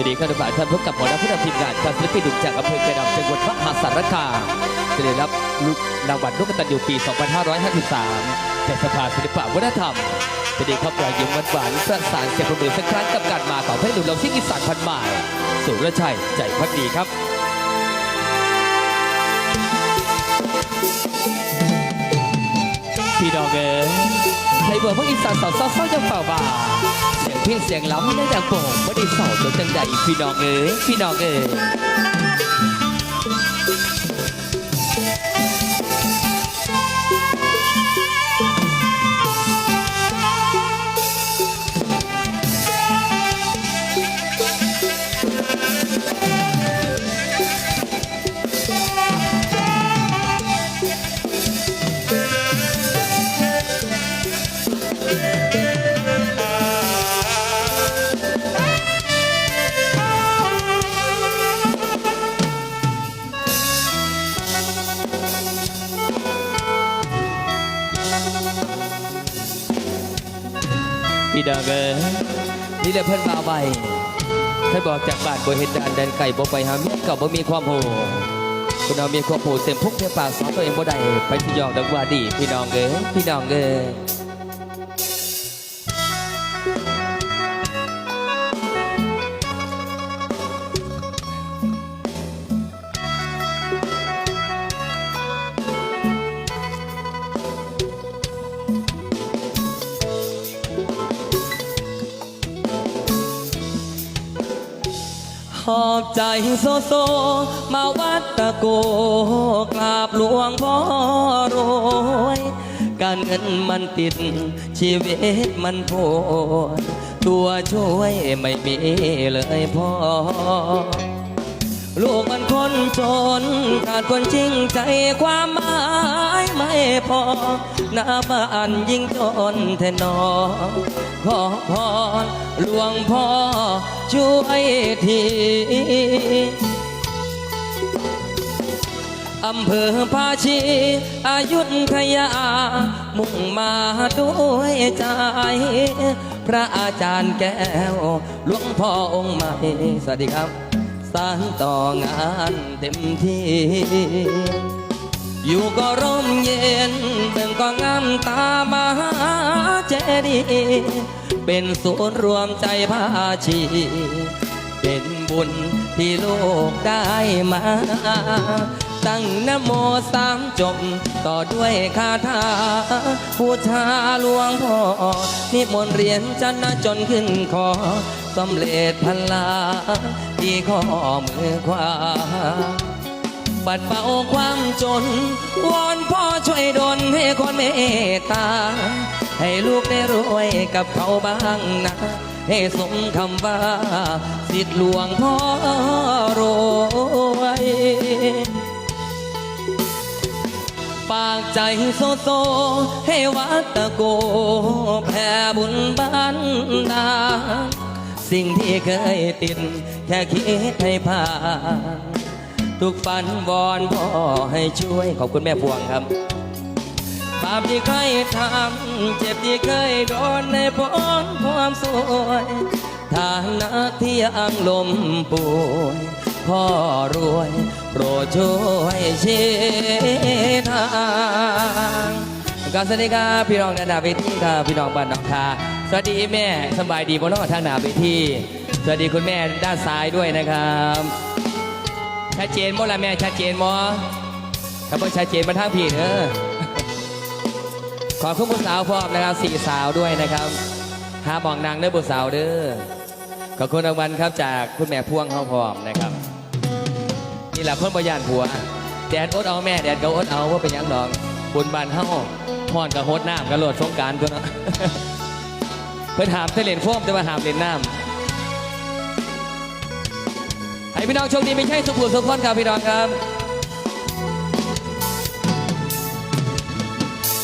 วัสดีครับทุกท่านพบกับหัวหน้าผู้นำทีมงานการศิลปินหนุ่มจากอำเภอกระดำจังหวัดมหาสารคามจะได้รับรางวัลลูกกตัญญูปี 2553 จากสภาศิลปวัฒนธรรมสวัสดีครับรอยยิ้มหวานๆสร้างสรรค์เสียงประมือสักครั้งกับการมาของเพลงหนุ่มเราที่อีสานพันหมายสุรชัยใจพักดีครับพี่น้องเอ๋ ยใครบอกว่งอีสานสาวเศร้าๆยังเปล่าบ่าเสียงเพียงเสียงล้ำได้ดังโป่งไม่ได้เศร้าจนจังใดพี่น้องเอ๋ยพี่น้องเอ๋ย แหละเพิ่นมาใบท่านบอกจากบ้านบ่เห็นดานแดนไก่บ่ไปหาเมียเก่าบ่มีความโหคุณเอามีความโหเต็มพุกเทปากสอนตัวเองบ่ได้ไปที่ยองดังว่าดี พี่น้องเอ้ยพี่น้องเอ้ย ใจโซโซ มาวัดตะโกกราบหลวงพ่อรวยการเงินมันติด ชีวิตมันโพดตัวช่วยไม่มีเลยพ่อ ลูกมันคนจนขาดคนจริงใจความหมายไม่พอ หน้าบ้านยิ่งจนแทนนอขอพรหลวงพ่อช่วยทีอำเภอภาชีอายุทยา มุ่งมาด้วยใจ พระอาจารย์แก้ว หลวงพ่อองค์ใหม่ สวัสดีครับสานต่องานเต็มที่ อยู่ก็ร่มเย็นเบิ่งก็งามตามาเจดีย์เป็นศูนย์รวมใจภาชี เป็นบุญที่โลกได้มา ตั้งนโมสามจบ ต่อด้วยคาถาบูชาหลวงพ่อ นิมนต์เรียนจันนะจนขึ้นคอสำเร็จพลาที่ข้อมือขวา ปัดเป่าความจน วอนพ่อช่วยดลให้คนเมตตา ให้ลูกได้รวยกับเขาบ้างนะ ให้สมคำว่า สิทธิหลวงพ่อรวยปากใจโซโซ ให้วัดตะโก แผ่บุญบันดาสิ่งที่เคยติดแค่คิดให้ผ่าน ทุกฝันวอนพ่อให้ช่วยขอบคุณแม่พวงครับบาปที่เคยทำเจ็บที่เคยโดนในพ้นความสวยฐานะที่ยังลมป่วยพ่อรวยโปรดช่วยชี้ทางการสวัสดีครับพี่น้องนานาเวทีครับพี่น้องบ้านหนองคาสวัสดีแม่สบายดีบนนอกทางนาเวทีสวัสดีคุณแม่ด้านซ้ายด้วยนะครับ ชัดเจนบ่ละแม่ชัดเจนบ่ถ้าบ่ชัดเจนมาทางพี่เนอขอบคุณบุตรสาวพร้อมนะครับสี่สาวด้วยนะครับหาบองนางเด้อบุตรสาวเด้อขอบคุณรางวัลครับจากคุณแม่พ่วงเขาพร้อมนะครับนี่แหละเพิ่นบ่ยานผัวแดดอดเอาแม่แดดก็อดเอาว่าเป็นยังดอกบุญบานเฮาพรกับโฮดน้ำกับโหลดสงการตัวเนาะเพิ่นหามแต่เล่นโฟมแต่ว่าหามเล่นน้ำ ให้พี่น้องโชคดีไม่ใช่สุขุมสุขคนครับพี่น้องครับ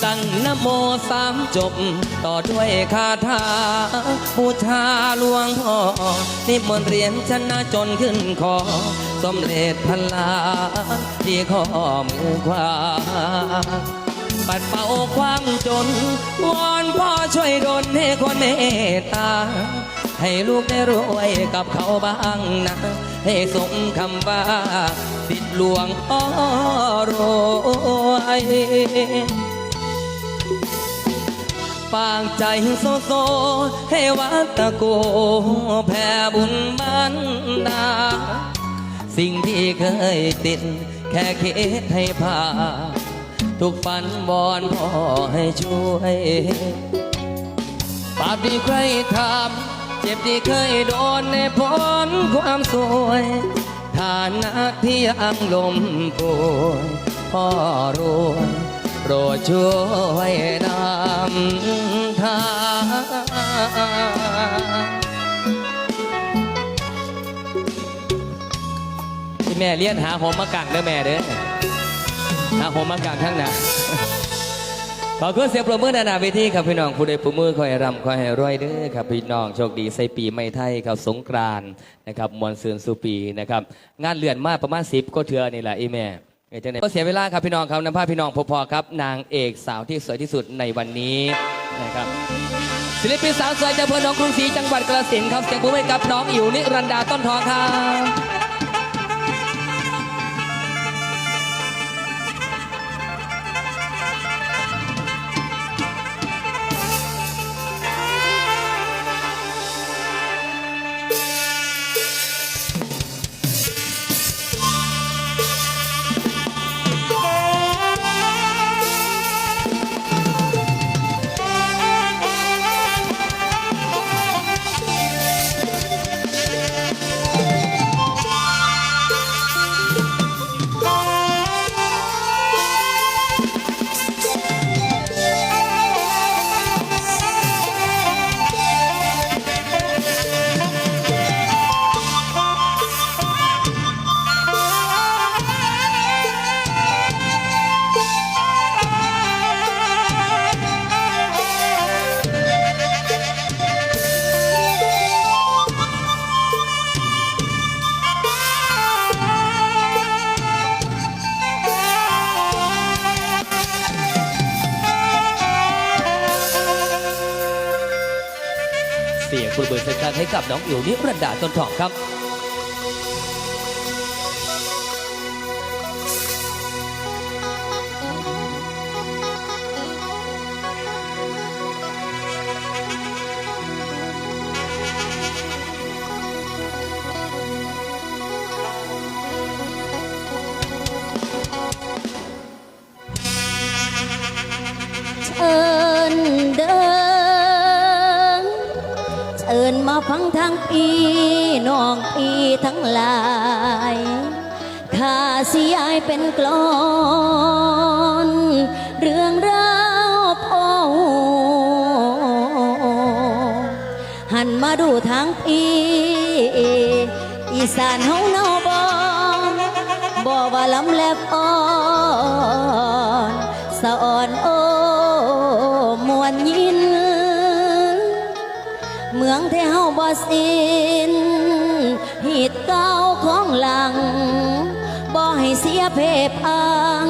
ตั้งนโมสามจบ ต่อด้วยคาถาบูชาหลวงพ่อนิมนต์เรียนชนะจนขึ้นคอสมเด็จพลาที่ข้อมือขวาปัดเป่าความจน วอนพ่อช่วยดลให้คนเมตตา ให้ลูกได้รวยกับเขาบ้างนะ ให้สมคำว่าติดหลวงพ่อรวยปากใจโซโซ ให้วัดตะโก แผ่บุญบันดาสิ่งที่เคยติด แค่คิดให้ผ่านทุกฝันบอนพ่อให้ช่วยบาปที่ใครทำ จ็บที่เคยโดนในพ้นความสวยฐานะที่ยังลมป่วยพ่อรวยโปรดช่วยนำทางที่แม่เลี้ยนหาหอมมากังเด้อแม่เด้อหาหอมมากังข้งหน้า ขอคุณเสียงปรบมือนานาเวทีครับพี่น้องผู้ใดปรบมือคอยรำคอยให้รวยเด้อครับพี่น้องโชคดีใส่ปีใหม่ไทยครับสงกรานต์นะครับมวลซืนสุปีนะครับงานเลื่อนมาประมาณสิบก็เถื่อนี่แหละอีแม่เอ้ยจังไหนก็เสียเวลาครับพี่น้องครับนำพาพี่น้องพอๆครับ นางเอกสาวที่สวยที่สุดในวันนี้นะครับศิลปินสาวสวยจากอำเภอหนองกรุงศรีจังหวัดกระสินธุ์ครับเสียงปรบมือให้กับน้องอิ๋วนิรันดาต้นทองครับ ปรบมือเสียงการให้กับน้องอิ๋วนิรันดาต้นทองครับ เชิญมาฟังทางพี่น้องพี่ทั้งหลายข้าสิยายเป็นกลอน เรื่องราวพ่อหันมาดูทางพี่อีสานเฮาเนาบอบ่ว่าลำแลบอ่อ เมืองที่เฮาบ่สินหิดเก่าของหลัง บ่ให้เสียเพพัง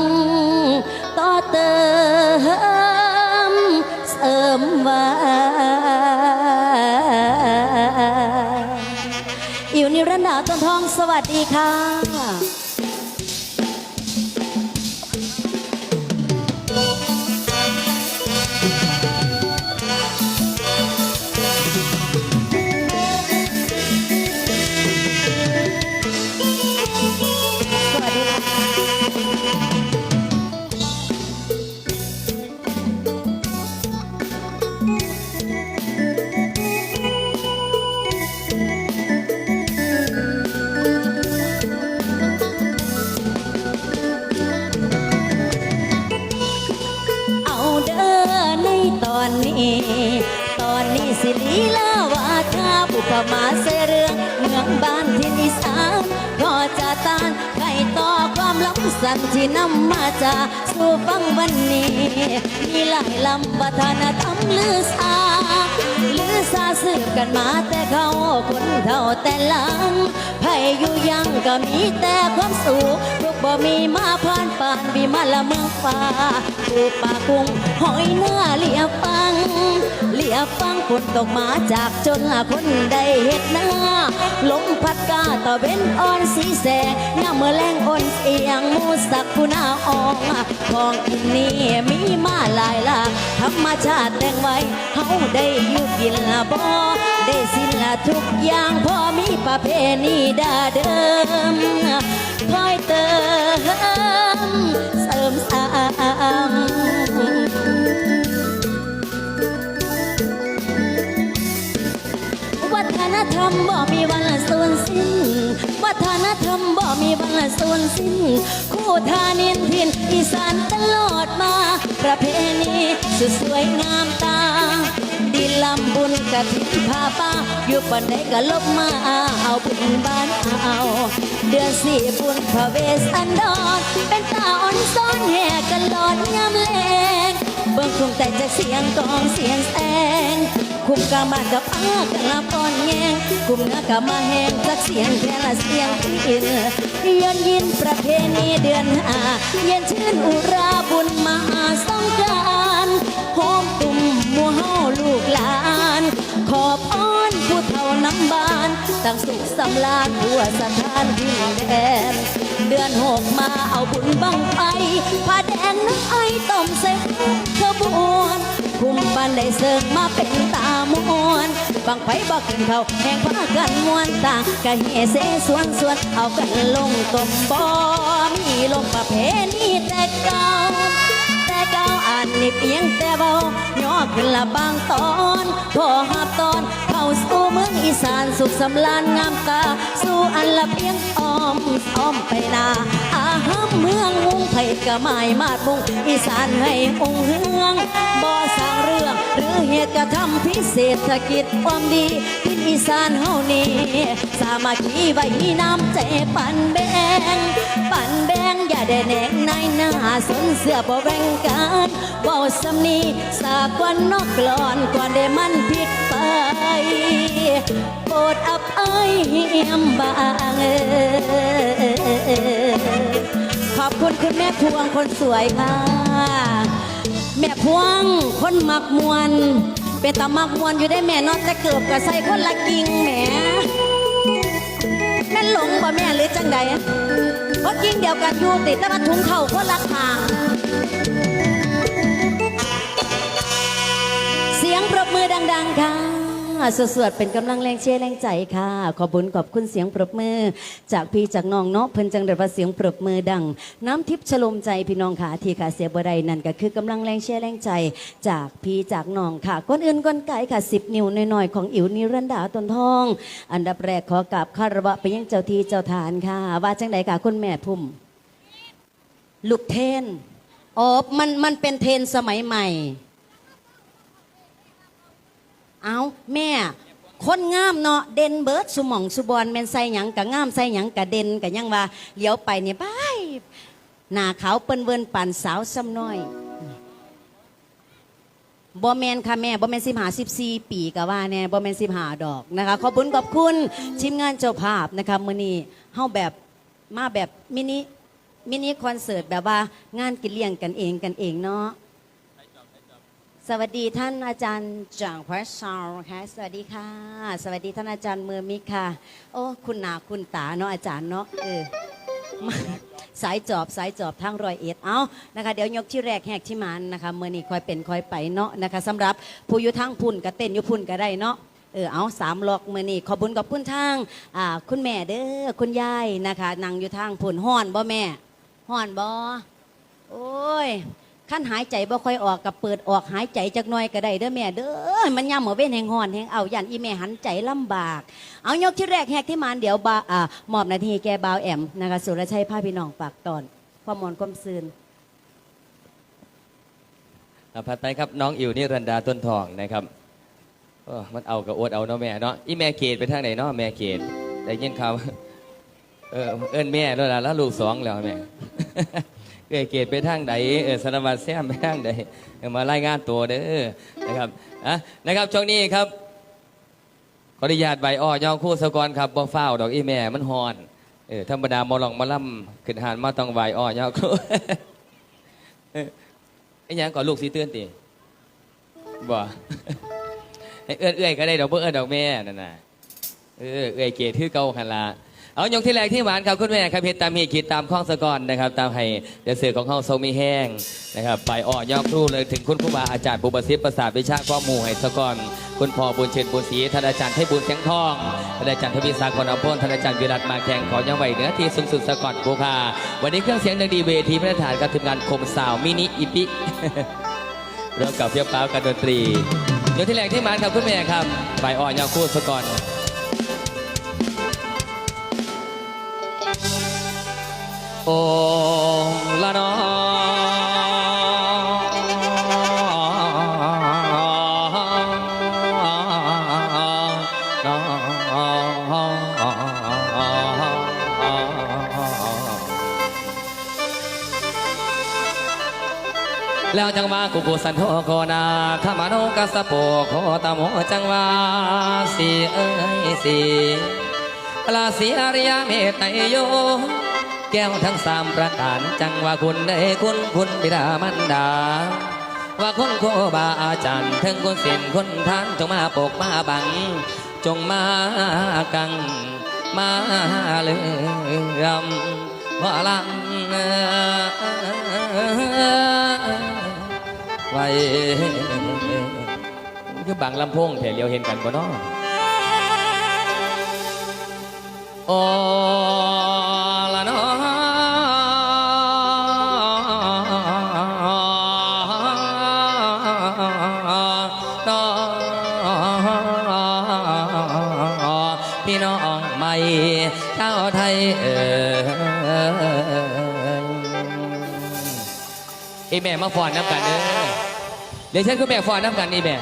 ต่อเติมเสริมว่าอิวนิรันดาต้นทองสวัสดีค่ะ นำมาจากสู่ฟังวันนี้ มีหลายลำวัฒนธรรมลือสาลือสาสืบกันมาแต่เขาคนเท่าแต่หลังไผอยู่ยังก็มีแต่ความสุขทุกบ่มีมาผ่านป่านบีมาละเมืองฟ้าปูปลากุ้งหอยเนื้อเหลียฟัง สียฟังฝนตกมาจากจนคนได้เห็ดหน้าลมพัดกาตะเว้นอ่อนสีแสงามเมื่อแรงอ่อนเสียงมูสักผู้หน้าอองของกินนี้มีมาหลายลากธรรมชาติแต่งไว้เฮาได้อยู่กินละบ่ได้สิ้นละทุกอย่างพอมีประเพณีดาเดิมคอยเติมเสริมสร้าง รมบ่มีวันสูญสิ้น วัฒนธรรมบ่มีวันสูญสิ้น คู่ทานินทินอีสานตลอดมา ประเพณีสุดสวยงามตา ดินลำบุญกะทินพาป้า อยู่ปันใดก็ลบมาเอาบุญบ้านเอา เดือนสี่บุญพระเวสสันดร เป็นตาอ่อนซ้อนแห่กันหลอดยามแลง เบิ่งคงแต่จากเสียงกองเสียงแสงคุมกาบานกับอากันลำอ่อนแยงคุมเนื้อกับมาแหงจากเสียงแค่ละเสียงอินย้อนยินประเพณีเดือนห้าเย็นชื่นอุราบุญมหาสงกรานต์โฮมตุ่มมัวเฮาลูกหลาน ขอบอ้อนผู้เฒ่าน้ำบานตั้งสุขสำราญทั่วสถานดินแดนเดือนหกมาเอาบุญบังไฟผ้าแด น้ำไอต้มเสร็จขบวนคุมปันได้เสิร์ฟมาเป็นตามวนบางไฟบอกกินเขาแห่งพากันมวนต่างกะเฮเสสวนสวนเอากันลงตมบ่มีลงประเพณีแต่เก่าแต่เก่าอันนี้เพียงแต่เบาย ขึ้นละบางตอนพอหับตอนเข้าสู่เมืองอีสานสุขสำลานงามตา สู่อันละเพียงอ้อมอ้อมไปนาอาหามเมืองมุงไผ่กะไม้มาดมุงอีสานให้องเฮืองบ่สร้างเรื่อง หรือเหตุกระทำพิเศษฐกิจความดีทินอีสานเฮานี่สามัคคีไว้น้ำใจปันแบ่ง นแบ่งอย่าได้แหนงในหน้าสนเสื้อบ่แบ่งกันเว้าสำนีสากวันนอกกลอนก่อนได้มันผิดไปโปรดอับอายเหียมบางเอ่ยขอบคุณคุณแม่พวงคนสวยค่ะ แม่พวงคนมักมวนเป็นตามักมวนอยู่ได้แม่นอนแต่เกือบกับใส่คนละกิ่งแหมแม่หลงบ่แม่หรือจังใด ราะกิ่งเดียวกันอยู่ติดแต่ว่าถุงเข่าคนละทาง เสียงปรบมือดัง ๆ ค่ะ สวดๆเป็นกำลังแรงเชียร์แรงใจค่ะ ขอบุญขอบคุณเสียงปรบมือ จากพี่จากน้องเนาะเพิ่นจังเดว่าเสียงปรบมือดัง น้ำทิพย์ชลมใจพี่น้องค่ะที่ขาเสียบ่ไดนั่นก็คือกำลังแรงเชียร์แรงใจ จากพี่จากน้องค่ะก้นอื่นก้นไก่ค่ะสิบนิ้วน้อยๆของอิ๋วนิรันดาตนทอง อันดับแรกขอกราบคารวะไปยังเจ้าที่เจ้าทานค่ะ ว่าจังใดค่ะคุณแม่พุ่มลูกเทนอ๋อมันมันเป็นเทนสมัยใหม่ เอาแม่ คนงามเนาะเด่นเบิร์ดสุหม่องสุบอนแมนใส่หยังกะงามใส่หยังกะเด่นกะยังว่าเลี้ยวไปเนี่ยบายหน้าขาวเปิ้นเวินป่านสาวซ้ำน้อยบอแมนค่ะแม่บอแมนสิบหาสิบสี่ปีกะว่าแน่บอแมนสิบหาดอกนะคะขอบคุณขอบคุณทีมงานเจ้าภาพนะคะมือนี้เฮาแบบมาแบบมินิมินิคอนเสิร์ตแบบว่างานกินเลี้ยงกันเองกันเองเนาะ สวัสดีท่านอาจารย์จางพระชาวค่ะสวัสดีค่ะ สวัสดีท่านอาจารย์เมือมิค่ะ โอ้ คุณหนาคุณตาเนาะอาจารย์เนาะเออมาสายจอบสายจอบทางรอยเอ็ดเอานะคะเดี๋ยวยกที่แรกแหกที่มันนะคะเมื่อนี้คอยเป็นคอยไปเนาะนะคะสำหรับผู้อยู่ทางพุ่นก็เต้นอยู่พุ่นก็ได้เนาะเออเอาสามลอกมื่อนี้ขอบุญกับคุณทางอ่าคุณแม่เด้อคุณยายนะคะนั่งอยู่ทางพุ่นห้อนบ่แม่ห้อนบ่โอ้ย ขั้นหายใจบ่ค่อยออกกับเปิดออกหายใจจักหน่อยก็ได้เด้อแม่เด้อมันย่ำหมอเว้นแหงหอนแหงเอายันอีแม่หันใจลำบาก เอายกที่แรกแหกที่มานเดี๋ยวบาอ่ามอบนาทีแกบาวแอมนะคะสุรชัยพาพี่น้องฝากตอนพ่อมมอนก้มซืนผัดไปครับน้องอิ๋วนี่รันดาต้นทองนะครับอมันเอากับอวดเอาเนาะแม่เนาะอีแม่เกดไปทางไหนเนาะแม่เกดได้ยินข่าวเออเอิ้นแม่แล้วล่ะแล้วลูกสองแล้วแม่ เอยเกดไปทางไหนเออสารวัตรแซมไปทางไหนเออมารายงานตัวเด้อนะครับอะนะครับช่วงนี้ครับขออนุญาตใบอ้อยอคู่สกรครับบ่ฟ้าดอกอีแม่มันฮอนเออธรรมดามอลองมาล่ำขึ้นหานมาต้องใบอ้อยอคู่ไอ้ยังก่อนลูกสีเตือนตีบ่ให้เอื้อเอื้อก็ได้ดอกเบื่อเอื้อดอกแม่นั่นน่ะเออเอื้อยเกศคือเก่าคันละ เอายกที่แรกที่หวานครับคุณแม่ครับเพชรตามเหตุคิดตามข้องสะกอนนะครับ ตามให้เดยวเสือของเขาทรงมีแห้งนะครับไปอ่อยอมครูเลยถึงคุณครูบาอาจารย์ปุบสิทธิ์ประสาทวิชาข้อมูให้สะกอนคุณพ่อบุญเชิญบุญศรีท่านอาจารย์ให้บุญแสงทองท่านอาจารย์ทวีศักดิ์คนอภพลท่านอาจารย์วิรัตมาแข่งขอยังไหวเหนือที่สูงสุดสะกอนบูคาวันนี้เครื่องเสียงดังดีเวทีพระราชทานกับทีมงานคมสาวมินิอิปิเริ่มกับเพียบเป้ากันดนตรียกที่แรกที่มาครับคุณแม่ครับไปอ่อนยาคู่สะกอน อ้ละนอแล้วจังหวะกุกุสันโทโคนาขามาโนกัสสะโปโคตามโหจังหวะสีเอ้ยสีลาสีอาริยเมตไตโย แก้วทั้งสามประการจังว่าคุณได้คุณคุณบิดามันดา ว่าคุณโคบาอาจารย์ถึงคุณสินคุณทานจงมาปกมาบัง จงมากังมาเลื่อมว่าลังไว้คือบางลำโพงแถวเลียวเห็นกันบ่เนาะโอ อีแม่มาฟอนน้ำกันเด้อเดี๋ยวฉันก็แม่ฟอนน้ำกันอีแม่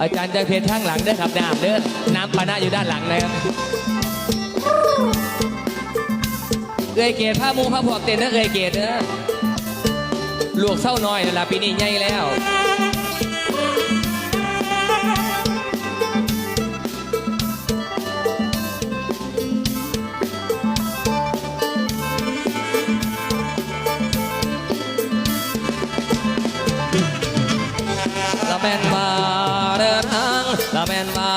อาจารย์จะเพจข้างหลังเด้อครับน้ำเด้อน้ำปานะอยู่ด้านหลังนะครับเอยเกตผ้ามูผ้าพวกเต้นเด้อเอยเกตเด้อลวกเศร้าน้อยนั่นล่ะปีนี้ใหญ่แล้ว ล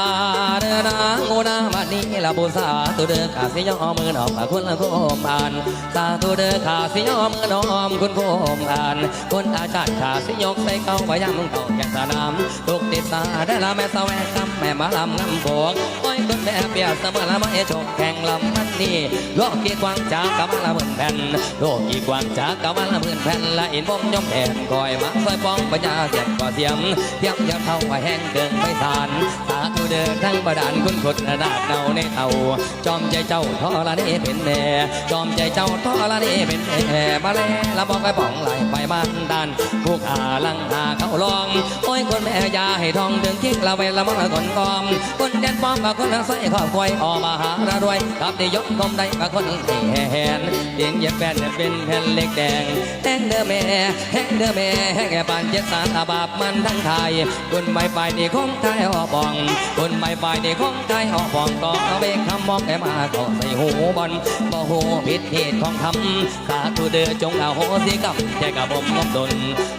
บัดนี้ละบุษาตุเด้อขาสิยอมมือนอมคุณละโคมอ่านสาธุเด้อขาสิยอมมือนอมคุณโคมอ่านคุณอาจารย์ขาสิยกใส่เก้าพยามเก่าแก่สนามทุกติดสาได้ละแม่สวงคำแม่มาลำงำบวกโอ้ยคุณแม่เปียเสมอละไม่จบแข่งลำมันนี่โลกกี่กว้างจากกำละหมื่นแผ่นโลกกี่กว้างจากกำละหมื่นแผ่นละอินบงย่อมแผ่นคอยมาซอยปองปัญญาเสียงก่อเสียงเทียมยมเท่าว่าแห้งเกินไม่สานสาธุเดินทั้งบดานคุณขดระดาษเนาในเท่า จอมใจเจ้าทอละนี่เป็นแน่จอมใจเจ้าทอละนี่เป็นแน่มาแล้วละบอกไปป่องไหลไปมันดันพวกอาลังหาเขาลอง โอ้ยคนแม่ยาให้ทองดึงคิกละเวละมังละคนกอม ป้อมกับคนนั้นใส่ข้อควายออกมาหาระรวยกับได้ยกกมได้กับคนที่แหนเดียงเย็บแฟนเป็นแผ่นเล็กแดงแดงเด้อแม่แห้งเด้อแม่แห้งแก่ปานเจ็ดสารอาบาปมันทั้งไทยคนไม่ไปนี่คงไทยออกบองคนไม่ไปนี่คงไทยออกบองก็เอาเบกคำมองแกมาก็ใส่หูบอลบ่หูผิดเหตุของคำสาธุเด้อจงเอาโหสิกรรมแค่กระผมงบดน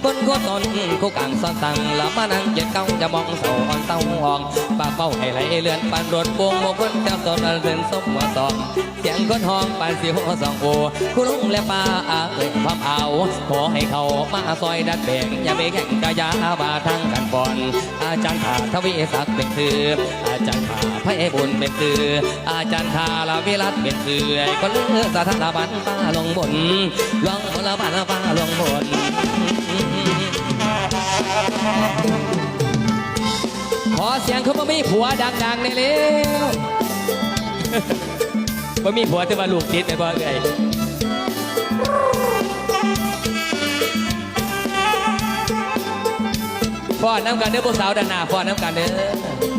คนโคตนคุกอ่างซ่อนตังแล้วมานั่งเจ็ดเก้าจะมองเสาอ่อนเต้าอ่องปากเป้าให้ไหลเลือนปันรถบวงโมคนเจ้าตนเดินสมหัวตองเสียงคนห้องปานสิหัวสองโอคุณลุงและป้าอาเอ่ยความเอา ขอให้เขามาซอยดัดแบ่งอย่าไปแข่งกายาบาทางกันบอนอาจารย์ขาทวีศักดิ์เป็นคืออาจารย์ขาพระเอบุญเป็นคืออาจารย์ขาลาวิรัตเป็นคือคนเลือสถาบันป้าลงบนลงบนละบ้านป้าลงบนข อเสียงเขาบ่มีผัวดังๆในเร็วบ่มีผัวจะมาลูกติดไปบ่เอ้ยฟ้อนน้ำกันเด้อพวกสาวด้านหน้าฟ้อนน้ำกันเด้อ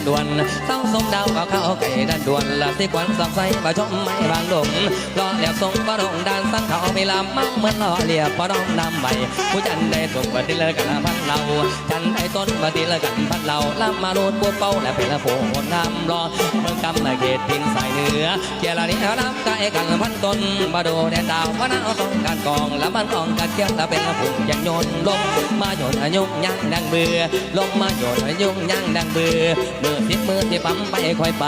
นทางละแม่นว่าเดินทางว่าเศร้าสมาวเข้าไก่ดันดวนเศร้าสมดาวก็เข้าไก่ดันด่วนละสิควันสอบใสประชมไม่บางดงรอเรียบทรงประงดานสังเขาไปลำมั่งเหมือนรอเรียบประดองนำใหม่ผู้จันได้สุกปฏิเลกันพันเราจันได้ต้นปฏิเลกันพันเราลำมาโลดปวดเป้าและเป็นละโผล่งามรอเมืองกำละเขตทินสายเหนือเกียร์ละนี้น้ำกายกันพันต้นมาดูแดนดาวพระนาต้องการกองและมันกองกันเกี่ยวและเป็นละผุ่ยังโยนลงมาโยนอายุยังดังเบื่อลงมาโยนอายุยังดังเบื่ออทิศมือที่ปั๊มไปค่อยไป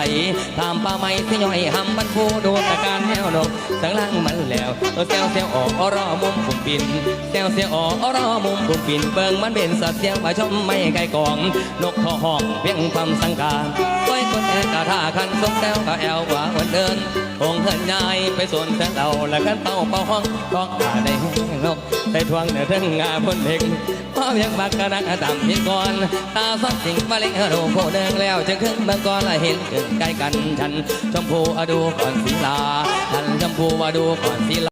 ตามป่าไม้ที่ย่อยหำบันผู้ดูตะการแนวนกสังลังมันแล้วเซลเซลออกอรอมุมปุ่มปินเซลเซลออกอรอมุมปุ่มปินเบิ่งมันเป็นสัตว์เสียงว่าชมไม่ไกลกอง นกทอห้องเพียงความสังการก้อยคนแอกะท่าคันทรงแซวก็แอวกว่าวันเดินคงเหินยายไปส่วนเส้นเราและกันเต้าเป่าห้องร้องขาได้แห้งนก ได้ทวงเนื้อถึงงาพ้นเด็กพอเพียงบักกระนักตามพิก่อนตาฟังสิ่งมาเล็งโดโคเดิงแล้วจึงขึ้นเมืองก่อนละเห็นเกินใกล้กันฉันชมพูอดูก่อนศิลาฉันชมพูอดูก่อนศิลา